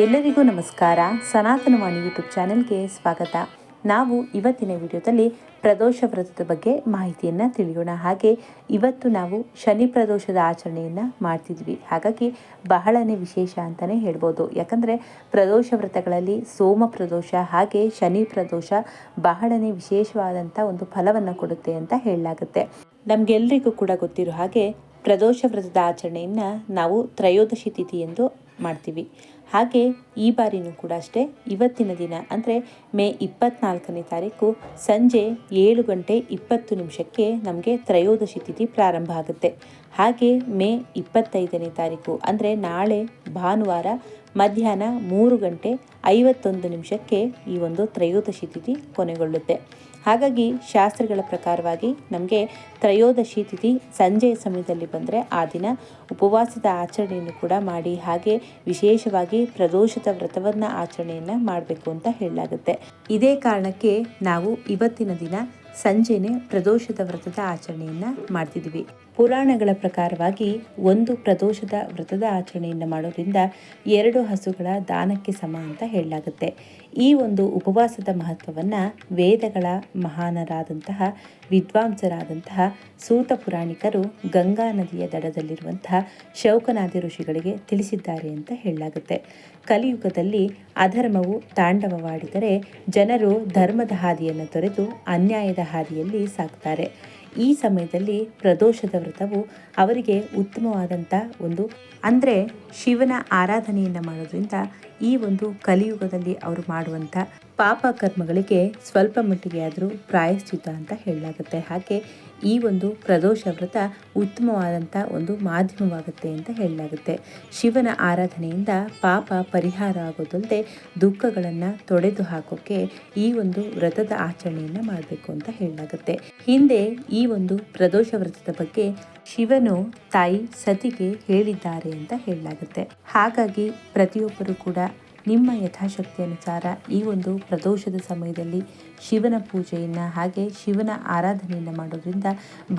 ಎಲ್ಲರಿಗೂ ನಮಸ್ಕಾರ. ಸನಾತನವಾಣಿ ಯೂಟ್ಯೂಬ್ ಚಾನೆಲ್ಗೆ ಸ್ವಾಗತ. ನಾವು ಇವತ್ತಿನ ವಿಡಿಯೋದಲ್ಲಿ ಪ್ರದೋಷ ವ್ರತದ ಬಗ್ಗೆ ಮಾಹಿತಿಯನ್ನು ತಿಳಿಯೋಣ. ಹಾಗೆ ಇವತ್ತು ನಾವು ಶನಿ ಪ್ರದೋಷದ ಆಚರಣೆಯನ್ನು ಮಾಡ್ತಿದ್ವಿ. ಹಾಗಾಗಿ ಬಹಳನೇ ವಿಶೇಷ ಅಂತಲೇ ಹೇಳ್ಬೋದು. ಯಾಕಂದರೆ ಪ್ರದೋಷ ವ್ರತಗಳಲ್ಲಿ ಸೋಮ ಪ್ರದೋಷ, ಹಾಗೆ ಶನಿ ಪ್ರದೋಷ ಬಹಳನೇ ವಿಶೇಷವಾದಂಥ ಒಂದು ಫಲವನ್ನು ಕೊಡುತ್ತೆ ಅಂತ ಹೇಳಲಾಗುತ್ತೆ. ನಮಗೆಲ್ಲರಿಗೂ ಕೂಡ ಗೊತ್ತಿರೋ ಹಾಗೆ ಪ್ರದೋಷ ವ್ರತದ ಆಚರಣೆಯನ್ನು ನಾವು ತ್ರಯೋದಶಿ ತಿಥಿ ಎಂದು ಮಾಡ್ತೀವಿ. ಹಾಗೆ ಈ ಬಾರಿನೂ ಕೂಡ ಅಷ್ಟೇ, ಇವತ್ತಿನ ದಿನ, ಅಂದರೆ ಮೇ ಇಪ್ಪತ್ನಾಲ್ಕನೇ ತಾರೀಕು ಸಂಜೆ ಏಳು ಗಂಟೆ ಇಪ್ಪತ್ತು ನಿಮಿಷಕ್ಕೆ ನಮಗೆ ತ್ರಯೋದಶಿ ತಿಥಿ ಪ್ರಾರಂಭ ಆಗುತ್ತೆ. ಹಾಗೆ ಮೇ ಇಪ್ಪತ್ತೈದನೇ ತಾರೀಕು, ಅಂದರೆ ನಾಳೆ ಭಾನುವಾರ ಮಧ್ಯಾಹ್ನ ಮೂರು ಗಂಟೆ ಐವತ್ತೊಂದು ನಿಮಿಷಕ್ಕೆ ಈ ಒಂದು ತ್ರಯೋದಶಿ ತಿಥಿ ಕೊನೆಗೊಳ್ಳುತ್ತೆ. ಹಾಗಾಗಿ ಶಾಸ್ತ್ರಗಳ ಪ್ರಕಾರವಾಗಿ ನಮಗೆ ತ್ರಯೋದಶಿ ತಿಥಿ ಸಂಜೆಯ ಸಮಯದಲ್ಲಿ ಬಂದರೆ ಆ ದಿನ ಉಪವಾಸದ ಆಚರಣೆಯನ್ನು ಕೂಡ ಮಾಡಿ, ಹಾಗೆ ವಿಶೇಷವಾಗಿ ಪ್ರದೋಷದ ವ್ರತವನ್ನು ಆಚರಣೆಯನ್ನು ಮಾಡಬೇಕು ಅಂತ ಹೇಳಲಾಗುತ್ತೆ. ಇದೇ ಕಾರಣಕ್ಕೆ ನಾವು ಇವತ್ತಿನ ದಿನ ಸಂಜೆನೆ ಪ್ರದೋಷದ ವ್ರತದ ಆಚರಣೆಯನ್ನು ಮಾಡ್ತಿದ್ವಿ. ಪುರಾಣಗಳ ಪ್ರಕಾರವಾಗಿ ಒಂದು ಪ್ರದೋಷದ ವ್ರತದ ಆಚರಣೆಯನ್ನು ಮಾಡೋದ್ರಿಂದ ಎರಡು ಹಸುಗಳ ದಾನಕ್ಕೆ ಸಮ ಅಂತ ಹೇಳಲಾಗುತ್ತೆ. ಈ ಒಂದು ಉಪವಾಸದ ಮಹತ್ವವನ್ನು ವೇದಗಳ ಮಹಾನರಾದಂತಹ, ವಿದ್ವಾಂಸರಾದಂತಹ ಸೂತ ಪುರಾಣಿಕರು ಗಂಗಾ ನದಿಯ ದಡದಲ್ಲಿರುವಂತಹ ಶೌಕನಾದಿ ಋಷಿಗಳಿಗೆ ತಿಳಿಸಿದ್ದಾರೆ ಅಂತ ಹೇಳಲಾಗುತ್ತೆ. ಕಲಿಯುಗದಲ್ಲಿ ಅಧರ್ಮವು ತಾಂಡವವಾಡಿದರೆ ಜನರು ಧರ್ಮದ ಹಾದಿಯನ್ನು ತೊರೆದು ಅನ್ಯಾಯದ ಹಾದಿಯಲ್ಲಿ ಸಾಕ್ತಾರೆ. ಈ ಸಮಯದಲ್ಲಿ ಪ್ರದೋಷದ ವ್ರತವು ಅವರಿಗೆ ಉತ್ತಮವಾದಂಥ ಒಂದು, ಅಂದರೆ ಶಿವನ ಆರಾಧನೆಯನ್ನು ಮಾಡೋದ್ರಿಂದ ಈ ಒಂದು ಕಲಿಯುಗದಲ್ಲಿ ಅವರು ಮಾಡುವಂಥ ಪಾಪ ಕರ್ಮಗಳಿಗೆ ಸ್ವಲ್ಪ ಮಟ್ಟಿಗೆ ಆದರೂ ಪ್ರಾಯಶ್ಚಿತ ಅಂತ ಹೇಳಲಾಗುತ್ತೆ. ಹಾಗೆ ಈ ಒಂದು ಪ್ರದೋಷ ವ್ರತ ಉತ್ತಮವಾದಂಥ ಒಂದು ಮಾಧ್ಯಮವಾಗುತ್ತೆ ಅಂತ ಹೇಳಲಾಗುತ್ತೆ. ಶಿವನ ಆರಾಧನೆಯಿಂದ ಪಾಪ ಪರಿಹಾರ ಆಗೋದಲ್ಲದೆ ದುಃಖಗಳನ್ನು ತೊಡೆದು ಹಾಕೋಕ್ಕೆ ಈ ಒಂದು ವ್ರತದ ಆಚರಣೆಯನ್ನು ಮಾಡಬೇಕು ಅಂತ ಹೇಳಲಾಗುತ್ತೆ. ಹಿಂದೆ ಈ ಒಂದು ಪ್ರದೋಷ ವ್ರತದ ಬಗ್ಗೆ ಶಿವನು ತಾಯಿ ಸತಿಗೆ ಹೇಳಿದ್ದಾರೆ ಅಂತ ಹೇಳಲಾಗುತ್ತೆ. ಹಾಗಾಗಿ ಪ್ರತಿಯೊಬ್ಬರು ಕೂಡ ನಿಮ್ಮ ಯಥಾಶಕ್ತಿ ಅನುಸಾರ ಈ ಒಂದು ಪ್ರದೋಷದ ಸಮಯದಲ್ಲಿ ಶಿವನ ಪೂಜೆಯನ್ನು ಹಾಗೆ ಶಿವನ ಆರಾಧನೆಯನ್ನು ಮಾಡೋದ್ರಿಂದ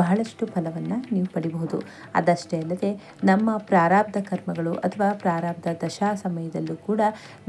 ಬಹಳಷ್ಟು ಫಲವನ್ನು ನೀವು ಪಡಿಬಹುದು. ಅದಷ್ಟೇ ಅಲ್ಲದೆ ನಮ್ಮ ಪ್ರಾರಬ್ಧ ಕರ್ಮಗಳು ಅಥವಾ ಪ್ರಾರಬ್ಧ ದಶಾ ಸಮಯದಲ್ಲೂ ಕೂಡ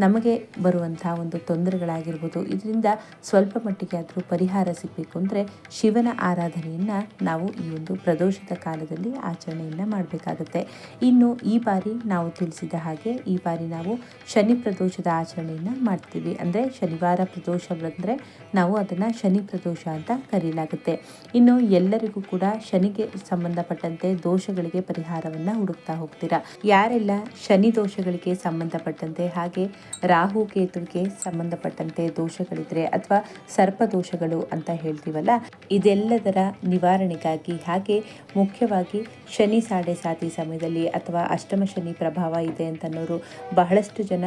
ನಮಗೆ ಬರುವಂತಹ ಒಂದು ತೊಂದರೆಗಳಾಗಿರ್ಬೋದು. ಇದರಿಂದ ಸ್ವಲ್ಪ ಮಟ್ಟಿಗೆ ಆದರೂ ಪರಿಹಾರ ಸಿಗಬೇಕು ಅಂದರೆ ಶಿವನ ಆರಾಧನೆಯನ್ನು ನಾವು ಈ ಒಂದು ಪ್ರದೋಷದ ಕಾಲದಲ್ಲಿ ಆಚರಣೆಯನ್ನು ಮಾಡಬೇಕಾಗುತ್ತೆ. ಇನ್ನು ಈ ಬಾರಿ ನಾವು ತಿಳಿಸಿದ ಹಾಗೆ ಈ ಬಾರಿ ನಾವು ಶನಿ ಪ್ರದೋಷದ ಆಚರಣೆಯನ್ನು ಮಾಡ್ತೀವಿ. ಅಂದರೆ ಶನಿವಾರ ಪ್ರದೋಷ ಬಂದರೆ ನಾವು ಅದನ್ನು ಶನಿ ಪ್ರದೋಷ ಅಂತ ಕರೀಲಾಗುತ್ತೆ. ಇನ್ನು ಎಲ್ಲರಿಗೂ ಕೂಡ ಶನಿಗೆ ಸಂಬಂಧಪಟ್ಟಂತೆ ದೋಷಗಳಿಗೆ ಪರಿಹಾರವನ್ನು ಹುಡುಕ್ತಾ ಹೋಗ್ತೀರಾ? ಯಾರೆಲ್ಲ ಶನಿ ದೋಷಗಳಿಗೆ ಸಂಬಂಧಪಟ್ಟಂತೆ ಹಾಗೆ ರಾಹು ಕೇತುವಿಗೆ ಸಂಬಂಧಪಟ್ಟಂತೆ ದೋಷಗಳಿದ್ರೆ ಅಥವಾ ಸರ್ಪ ದೋಷಗಳು ಅಂತ ಹೇಳ್ತೀವಲ್ಲ, ಇದೆಲ್ಲದರ ನಿವಾರಣೆಗಾಗಿ ಹಾಗೆ ಮುಖ್ಯವಾಗಿ ಶನಿ ಸಾಡೆ ಸಾತಿ ಸಮಯದಲ್ಲಿ ಅಥವಾ ಅಷ್ಟಮ ಶನಿ ಪ್ರಭಾವ ಇದೆ ಅಂತನೋರು ಬಹಳಷ್ಟು ಜನ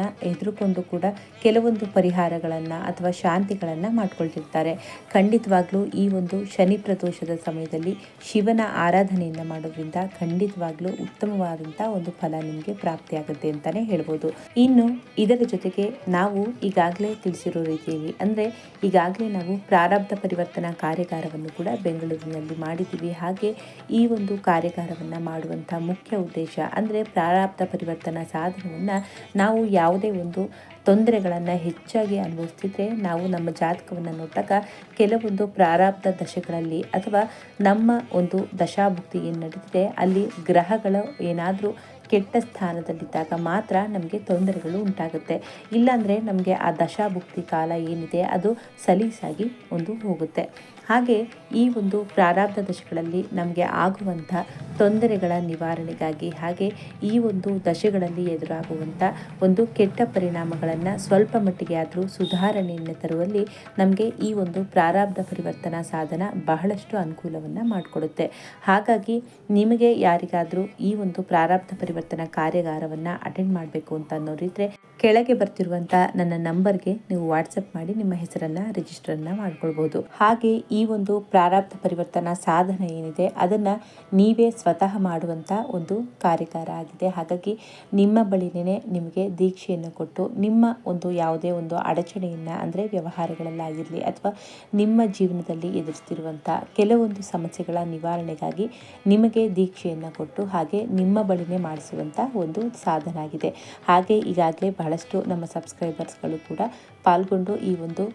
ಎದುರುಕೊಂಡು ಕೂಡ ಕೆಲವೊಂದು ಪರಿಹಾರಗಳನ್ನು ಅಥವಾ ಶಾಂತಿಗಳನ್ನು ಮಾಡಿಕೊಳ್ತಿರ್ತಾರೆ. ಖಂಡಿತವಾಗ್ಲೂ ಈ ಒಂದು ಶನಿ ಪ್ರದೋಷದ ಸಮಯದಲ್ಲಿ ಶಿವನ ಆರಾಧನೆಯನ್ನು ಮಾಡೋದ್ರಿಂದ ಖಂಡಿತವಾಗ್ಲೂ ಉತ್ತಮವಾದಂಥ ಒಂದು ಫಲ ನಿಮಗೆ ಪ್ರಾಪ್ತಿಯಾಗುತ್ತೆ ಅಂತಲೇ ಹೇಳ್ಬೋದು. ಇನ್ನು ಇದರ ಜೊತೆಗೆ ನಾವು ಈಗಾಗಲೇ ತಿಳಿಸಿರೋ ರೀತಿಯಲ್ಲಿ ಅಂದರೆ ಈಗಾಗಲೇ ನಾವು ಪ್ರಾರಬ್ಧ ಪರಿವರ್ತನಾ ಕಾರ್ಯಾಗಾರವನ್ನು ಕೂಡ ಬೆಂಗಳೂರಿನಲ್ಲಿ ಮಾಡಿದ್ದೀವಿ. ಹಾಗೆ ಈ ಒಂದು ಕಾರ್ಯಾಗಾರವನ್ನು ಮಾಡುವಂಥ ಮುಖ್ಯ ಉದ್ದೇಶ ಅಂದರೆ ಪ್ರಾರಬ್ಧ ಪರಿವರ್ತನಾ ಸಾಧನವನ್ನು ನಾವು ಯಾವುದೇ ಒಂದು ತೊಂದರೆಗಳನ್ನು ಹೆಚ್ಚಾಗಿ ಅನುಭವಿಸ್ತಿದ್ರೆ ನಾವು ನಮ್ಮ ಜಾತಕವನ್ನು ನೋಡಿದಾಗ ಕೆಲವೊಂದು ಪ್ರಾರಾಬ್ಧ ದಶೆಗಳಲ್ಲಿ ಅಥವಾ ನಮ್ಮ ಒಂದು ದಶಾಭುಕ್ತಿ ಏನು ನಡೀತಿದೆ, ಅಲ್ಲಿ ಗ್ರಹಗಳು ಏನಾದರೂ ಕೆಟ್ಟ ಸ್ಥಾನದಲ್ಲಿದ್ದಾಗ ಮಾತ್ರ ನಮಗೆ ತೊಂದರೆಗಳು ಉಂಟಾಗುತ್ತೆ. ಇಲ್ಲಾಂದರೆ ನಮಗೆ ಆ ದಶಾಭುಕ್ತಿ ಕಾಲ ಏನಿದೆ ಅದು ಸಲೀಸಾಗಿ ಒಂದು ಹೋಗುತ್ತೆ. ಹಾಗೆ ಈ ಒಂದು ಪ್ರಾರಬ್ಧ ದಶೆಗಳಲ್ಲಿ ನಮಗೆ ಆಗುವಂಥ ತೊಂದರೆಗಳ ನಿವಾರಣೆಗಾಗಿ ಹಾಗೆ ಈ ಒಂದು ದಶೆಗಳಲ್ಲಿ ಎದುರಾಗುವಂಥ ಒಂದು ಕೆಟ್ಟ ಪರಿಣಾಮಗಳನ್ನು ಸ್ವಲ್ಪ ಮಟ್ಟಿಗೆ ಆದರೂ ಸುಧಾರಣೆಯನ್ನು ತರುವಲ್ಲಿ ನಮಗೆ ಈ ಒಂದು ಪ್ರಾರಬ್ಧ ಪರಿವರ್ತನಾ ಸಾಧನ ಬಹಳಷ್ಟು ಅನುಕೂಲವನ್ನು ಮಾಡಿಕೊಡುತ್ತೆ. ಹಾಗಾಗಿ ನಿಮಗೆ ಯಾರಿಗಾದರೂ ಈ ಒಂದು ಪ್ರಾರಬ್ಧ ಪರಿವರ್ತನಾ ಕಾರ್ಯಾಗಾರವನ್ನು ಅಟೆಂಡ್ ಮಾಡಬೇಕು ಅಂತ ಅನ್ನೋರಿದ್ರೆ ಕೆಳಗೆ ಬರ್ತಿರುವಂಥ ನನ್ನ ನಂಬರ್ಗೆ ನೀವು ವಾಟ್ಸಪ್ ಮಾಡಿ ನಿಮ್ಮ ಹೆಸರನ್ನು ರಿಜಿಸ್ಟರನ್ನು ಮಾಡ್ಕೊಳ್ಬೋದು. ಹಾಗೆ ಈ ಒಂದು ಪ್ರಾರಬ್ಧ ಪರಿವರ್ತನಾ ಸಾಧನ ಏನಿದೆ ಅದನ್ನು ನೀವೇ ಸ್ವತಃ ಮಾಡುವಂಥ ಒಂದು ಕಾರ್ಯಕಾರ ಆಗಿದೆ. ಹಾಗಾಗಿ ನಿಮ್ಮ ಬಳಿನೇ ನಿಮಗೆ ದೀಕ್ಷೆಯನ್ನು ಕೊಟ್ಟು ನಿಮ್ಮ ಒಂದು ಯಾವುದೇ ಒಂದು ಅಡಚಣೆಯನ್ನು ಅಂದರೆ ವ್ಯವಹಾರಗಳಲ್ಲಾಗಿರಲಿ ಅಥವಾ ನಿಮ್ಮ ಜೀವನದಲ್ಲಿ ಎದುರಿಸ್ತಿರುವಂಥ ಕೆಲವೊಂದು ಸಮಸ್ಯೆಗಳ ನಿವಾರಣೆಗಾಗಿ ನಿಮಗೆ ದೀಕ್ಷೆಯನ್ನು ಕೊಟ್ಟು ಹಾಗೆ ನಿಮ್ಮ ಬಳಿನೇ ಮಾಡಿಸುವಂತ ಒಂದು ಸಾಧನ ಆಗಿದೆ. ಹಾಗೆ ಈಗಾಗಲೇ ಬಹಳಷ್ಟು ನಮ್ಮ ಸಬ್ಸ್ಕ್ರೈಬರ್ಸ್ಗಳು ಕೂಡ ಪಾಲ್ಗೊಂಡು ಈ ಒಂದು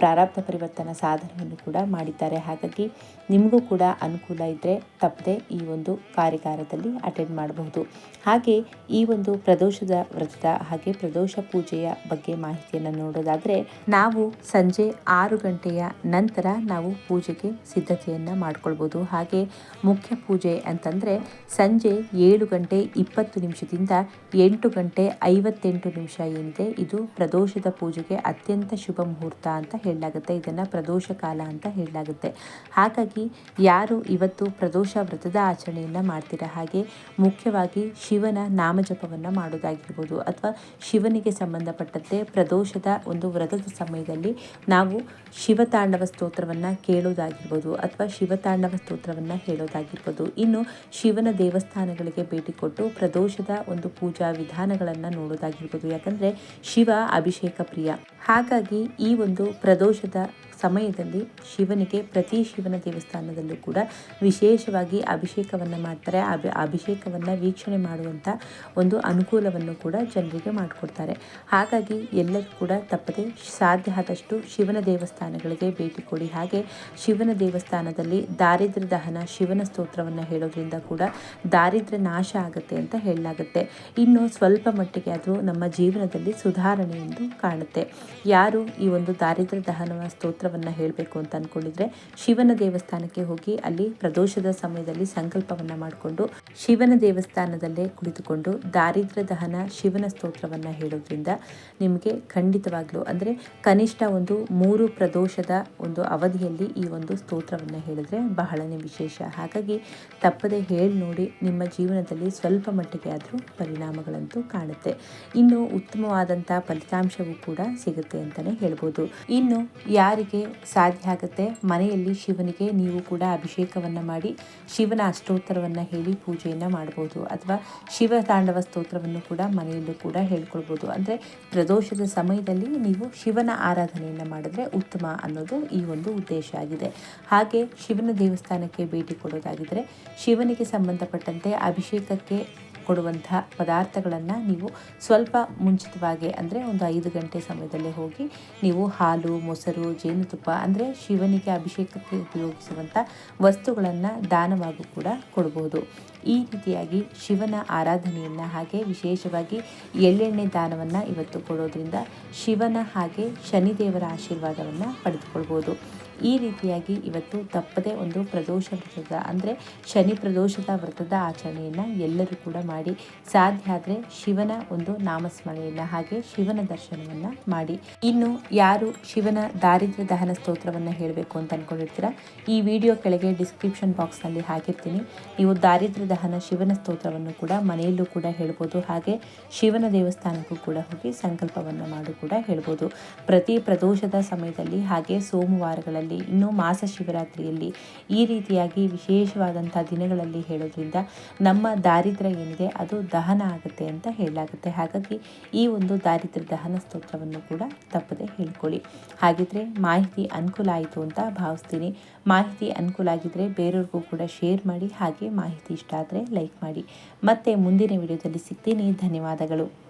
ಪ್ರಾರಬ್ಧ ಪರಿವರ್ತನ ಸಾಧನವನ್ನು ಕೂಡ ಮಾಡಿದ್ದಾರೆ. ಹಾಗಾಗಿ ನಿಮಗೂ ಕೂಡ ಅನುಕೂಲ ಇದ್ದರೆ ತಪ್ಪದೆ ಈ ಒಂದು ಕಾರ್ಯಕಾರದಲ್ಲಿ ಅಟೆಂಡ್ ಮಾಡಬಹುದು. ಹಾಗೆ ಈ ಒಂದು ಪ್ರದೋಷದ ವ್ರತದ ಹಾಗೆ ಪ್ರದೋಷ ಪೂಜೆಯ ಬಗ್ಗೆ ಮಾಹಿತಿಯನ್ನು ನೋಡೋದಾದರೆ, ನಾವು ಸಂಜೆ ಆರು ಗಂಟೆಯ ನಂತರ ನಾವು ಪೂಜೆಗೆ ಸಿದ್ಧತೆಯನ್ನು ಮಾಡಿಕೊಳ್ಬೋದು ಹಾಗೆ ಮುಖ್ಯ ಪೂಜೆ ಅಂತಂದರೆ ಸಂಜೆ ಏಳು ಗಂಟೆ ಇಪ್ಪತ್ತು ನಿಮಿಷದಿಂದ ಎಂಟು ಗಂಟೆ ಐವತ್ತೆಂಟು ನಿಮಿಷ ಏನಿದೆ, ಇದು ಪ್ರದೋಷದ ಪೂಜೆಗೆ ಅತ್ಯಂತ ಶುಭ ಮುಹೂರ್ತ ಅಂತ ಹೇಳಲಾಗುತ್ತೆ, ಇದನ್ನು ಪ್ರದೋಷ ಕಾಲ ಅಂತ ಹೇಳಲಾಗುತ್ತೆ. ಹಾಗಾಗಿ ಯಾರು ಇವತ್ತು ಪ್ರದೋಷ ವ್ರತದ ಆಚರಣೆಯನ್ನು ಮಾಡ್ತೀರ ಹಾಗೆ ಮುಖ್ಯವಾಗಿ ಶಿವನ ನಾಮಜಪವನ್ನು ಮಾಡೋದಾಗಿರ್ಬೋದು ಅಥವಾ ಶಿವನಿಗೆ ಸಂಬಂಧಪಟ್ಟಂತೆ ಪ್ರದೋಷದ ಒಂದು ವ್ರತದ ಸಮಯದಲ್ಲಿ ನಾವು ಶಿವತಾಂಡವ ಸ್ತೋತ್ರವನ್ನು ಕೇಳೋದಾಗಿರ್ಬೋದು ಅಥವಾ ಶಿವತಾಂಡವ ಸ್ತೋತ್ರವನ್ನು ಹೇಳೋದಾಗಿರ್ಬೋದು. ಇನ್ನು ಶಿವನ ದೇವಸ್ಥಾನಗಳಿಗೆ ಭೇಟಿ ಕೊಟ್ಟು ಪ್ರದೋಷದ ಒಂದು ಪೂಜಾ ವಿಧಾನಗಳನ್ನು ನೋಡೋದಾಗಿರ್ಬೋದು. ಯಾಕಂದರೆ ಶಿವ ಅಭಿಷೇಕ ಪ್ರಿಯ. ಹಾಗಾಗಿ ಈ ಒಂದು ಪ್ರದೋಷದ ಸಮಯದಲ್ಲಿ ಶಿವನಿಗೆ ಪ್ರತಿ ಶಿವನ ದೇವಸ್ಥಾನದಲ್ಲೂ ಕೂಡ ವಿಶೇಷವಾಗಿ ಅಭಿಷೇಕವನ್ನು ಮಾಡ್ತಾರೆ. ಅಭಿ ಅಭಿಷೇಕವನ್ನು ವೀಕ್ಷಣೆ ಮಾಡುವಂಥ ಒಂದು ಅನುಕೂಲವನ್ನು ಕೂಡ ಜನರಿಗೆ ಮಾಡಿಕೊಡ್ತಾರೆ. ಹಾಗಾಗಿ ಎಲ್ಲರೂ ಕೂಡ ತಪ್ಪದೆ ಸಾಧ್ಯ ಆದಷ್ಟು ಶಿವನ ದೇವಸ್ಥಾನಗಳಿಗೆ ಭೇಟಿ ಕೊಡಿ. ಹಾಗೆ ಶಿವನ ದೇವಸ್ಥಾನದಲ್ಲಿ ದಾರಿದ್ರ್ಯ ದಹನ, ಶಿವನ ಸ್ತೋತ್ರವನ್ನು ಹೇಳೋದ್ರಿಂದ ಕೂಡ ದಾರಿದ್ರ್ಯ ನಾಶ ಆಗುತ್ತೆ ಅಂತ ಹೇಳಲಾಗುತ್ತೆ. ಇನ್ನು ಸ್ವಲ್ಪ ಮಟ್ಟಿಗೆ ಅದು ನಮ್ಮ ಜೀವನದಲ್ಲಿ ಸುಧಾರಣೆ ಎಂದು ಕಾಣುತ್ತೆ. ಯಾರು ಈ ಒಂದು ದಾರಿದ್ರ್ಯ ದಹನ ಸ್ತೋತ್ರ ಮಂತ್ರವನ್ನು ಹೇಳಬೇಕು ಅಂತ ಅಂದ್ಕೊಂಡಿದ್ರೆ ಶಿವನ ದೇವಸ್ಥಾನಕ್ಕೆ ಹೋಗಿ ಅಲ್ಲಿ ಪ್ರದೋಷದ ಸಮಯದಲ್ಲಿ ಸಂಕಲ್ಪವನ್ನು ಮಾಡಿಕೊಂಡು ಶಿವನ ದೇವಸ್ಥಾನದಲ್ಲೇ ಕುಳಿತುಕೊಂಡು ದಾರಿದ್ರ್ಯ ದಹನ ಶಿವನ ಸ್ತೋತ್ರವನ್ನು ಹೇಳೋದ್ರಿಂದ ನಿಮಗೆ ಖಂಡಿತವಾಗ್ಲೂ ಅಂದರೆ ಕನಿಷ್ಠ ಒಂದು ಮೂರು ಪ್ರದೋಷದ ಒಂದು ಅವಧಿಯಲ್ಲಿ ಈ ಒಂದು ಸ್ತೋತ್ರವನ್ನು ಹೇಳಿದ್ರೆ ಬಹಳನೇ ವಿಶೇಷ. ಹಾಗಾಗಿ ತಪ್ಪದೆ ಹೇಳಿ ನೋಡಿ ನಿಮ್ಮ ಜೀವನದಲ್ಲಿ ಸ್ವಲ್ಪ ಮಟ್ಟಿಗೆ ಆದರೂ ಪರಿಣಾಮಗಳಂತೂ ಕಾಣುತ್ತೆ. ಇನ್ನು ಉತ್ತಮವಾದಂಥ ಫಲಿತಾಂಶವೂ ಕೂಡ ಸಿಗುತ್ತೆ ಅಂತಲೇ ಹೇಳ್ಬೋದು. ಇನ್ನು ಯಾರಿಗೆ ಸಾಧ್ಯ ಆಗುತ್ತೆ. ಮನೆಯಲ್ಲಿ ಶಿವನಿಗೆ ನೀವು ಕೂಡ ಅಭಿಷೇಕವನ್ನು ಮಾಡಿ, ಶಿವನ ಅಷ್ಟೋತ್ತರವನ್ನು ಹೇಳಿ ಪೂಜೆಯನ್ನು ಮಾಡ್ಬೋದು ಅಥವಾ ಶಿವ ತಾಂಡವ ಸ್ತೋತ್ರವನ್ನು ಕೂಡ ಮನೆಯಲ್ಲೂ ಕೂಡ ಹೇಳ್ಕೊಳ್ಬೋದು. ಅಂದರೆ ಪ್ರದೋಷದ ಸಮಯದಲ್ಲಿ ನೀವು ಶಿವನ ಆರಾಧನೆಯನ್ನು ಮಾಡಿದ್ರೆ ಉತ್ತಮ ಅನ್ನೋದು ಈ ಒಂದು ಉದ್ದೇಶ ಆಗಿದೆ. ಹಾಗೆ ಶಿವನ ದೇವಸ್ಥಾನಕ್ಕೆ ಭೇಟಿ ಕೊಡೋದಾಗಿದ್ದರೆ ಶಿವನಿಗೆ ಸಂಬಂಧಪಟ್ಟಂತೆ ಅಭಿಷೇಕಕ್ಕೆ ಕೊಡುವಂತಹ ಪದಾರ್ಥಗಳನ್ನು ನೀವು ಸ್ವಲ್ಪ ಮುಂಚಿತವಾಗಿ, ಅಂದರೆ ಒಂದು ಐದು ಗಂಟೆ ಸಮಯದಲ್ಲೇ ಹೋಗಿ ನೀವು ಹಾಲು, ಮೊಸರು, ಜೇನುತುಪ್ಪ, ಅಂದರೆ ಶಿವನಿಗೆ ಅಭಿಷೇಕಕ್ಕೆ ಉಪಯೋಗಿಸುವಂಥ ವಸ್ತುಗಳನ್ನು ದಾನವಾಗೂ ಕೂಡ ಕೊಡಬಹುದು ಈ ರೀತಿಯಾಗಿ ಶಿವನ ಆರಾಧನೆಯನ್ನು ಹಾಗೆ ವಿಶೇಷವಾಗಿ ಎಳ್ಳೆಣ್ಣೆ ದಾನವನ್ನು ಇವತ್ತು ಕೊಡೋದ್ರಿಂದ ಶಿವನ ಹಾಗೆ ಶನಿದೇವರ ಆಶೀರ್ವಾದವನ್ನು ಪಡೆದುಕೊಳ್ಬೋದು. ಈ ರೀತಿಯಾಗಿ ಇವತ್ತು ತಪ್ಪದೆ ಒಂದು ಪ್ರದೋಷ ವ್ರತದ, ಅಂದರೆ ಶನಿ ಪ್ರದೋಷದ ವ್ರತದ ಆಚರಣೆಯನ್ನು ಎಲ್ಲರೂ ಕೂಡ ಮಾಡಿ, ಸಾಧ್ಯ ಆದರೆ ಶಿವನ ಒಂದು ನಾಮಸ್ಮರಣೆಯನ್ನು ಹಾಗೆ ಶಿವನ ದರ್ಶನವನ್ನು ಮಾಡಿ. ಇನ್ನು ಯಾರು ಶಿವನ ದಾರಿದ್ರ್ಯ ದಹನ ಸ್ತೋತ್ರವನ್ನು ಹೇಳಬೇಕು ಅಂತ ಅಂದ್ಕೊಂಡಿರ್ತೀರಾ ಈ ವಿಡಿಯೋ ಕೆಳಗೆ ಡಿಸ್ಕ್ರಿಪ್ಷನ್ ಬಾಕ್ಸ್ನಲ್ಲಿ ಹಾಕಿರ್ತೀನಿ. ನೀವು ದಾರಿದ್ರ್ಯ ದಹನ ಶಿವನ ಸ್ತೋತ್ರವನ್ನು ಕೂಡ ಮನೆಯಲ್ಲೂ ಕೂಡ ಹೇಳ್ಬೋದು. ಹಾಗೆ ಶಿವನ ದೇವಸ್ಥಾನಕ್ಕೂ ಕೂಡ ಹೋಗಿ ಸಂಕಲ್ಪವನ್ನು ಮಾಡು ಕೂಡ ಹೇಳ್ಬೋದು. ಪ್ರತಿ ಪ್ರದೋಷದ ಸಮಯದಲ್ಲಿ ಹಾಗೆ ಸೋಮವಾರಗಳಲ್ಲಿ ಇನ್ನು ಮಾಸ ಶಿವರಾತ್ರಿಯಲ್ಲಿ ಈ ರೀತಿಯಾಗಿ ವಿಶೇಷವಾದಂಥ ದಿನಗಳಲ್ಲಿ ಹೇಳೋದ್ರಿಂದ ನಮ್ಮ ದಾರಿದ್ರ್ಯ ಏನಿದೆ ಅದು ದಹನ ಆಗುತ್ತೆ ಅಂತ ಹೇಳಲಾಗುತ್ತೆ. ಹಾಗಾಗಿ ಈ ಒಂದು ದಾರಿದ್ರ್ಯ ದಹನ ಸ್ತೋತ್ರವನ್ನು ಕೂಡ ತಪ್ಪದೆ ಹೇಳ್ಕೊಳ್ಳಿ. ಹಾಗಿದ್ರೆ ಮಾಹಿತಿ ಅನುಕೂಲ ಆಯಿತು ಅಂತ ಭಾವಿಸ್ತೀನಿ. ಮಾಹಿತಿ ಅನುಕೂಲ ಆಗಿದ್ರೆ ಬೇರೆಯವ್ರಿಗೂ ಕೂಡ ಶೇರ್ ಮಾಡಿ, ಹಾಗೆ ಮಾಹಿತಿ ಇಷ್ಟ ಆದರೆ ಲೈಕ್ ಮಾಡಿ. ಮತ್ತೆ ಮುಂದಿನ ವಿಡಿಯೋದಲ್ಲಿ ಸಿಗ್ತೀನಿ. ಧನ್ಯವಾದಗಳು.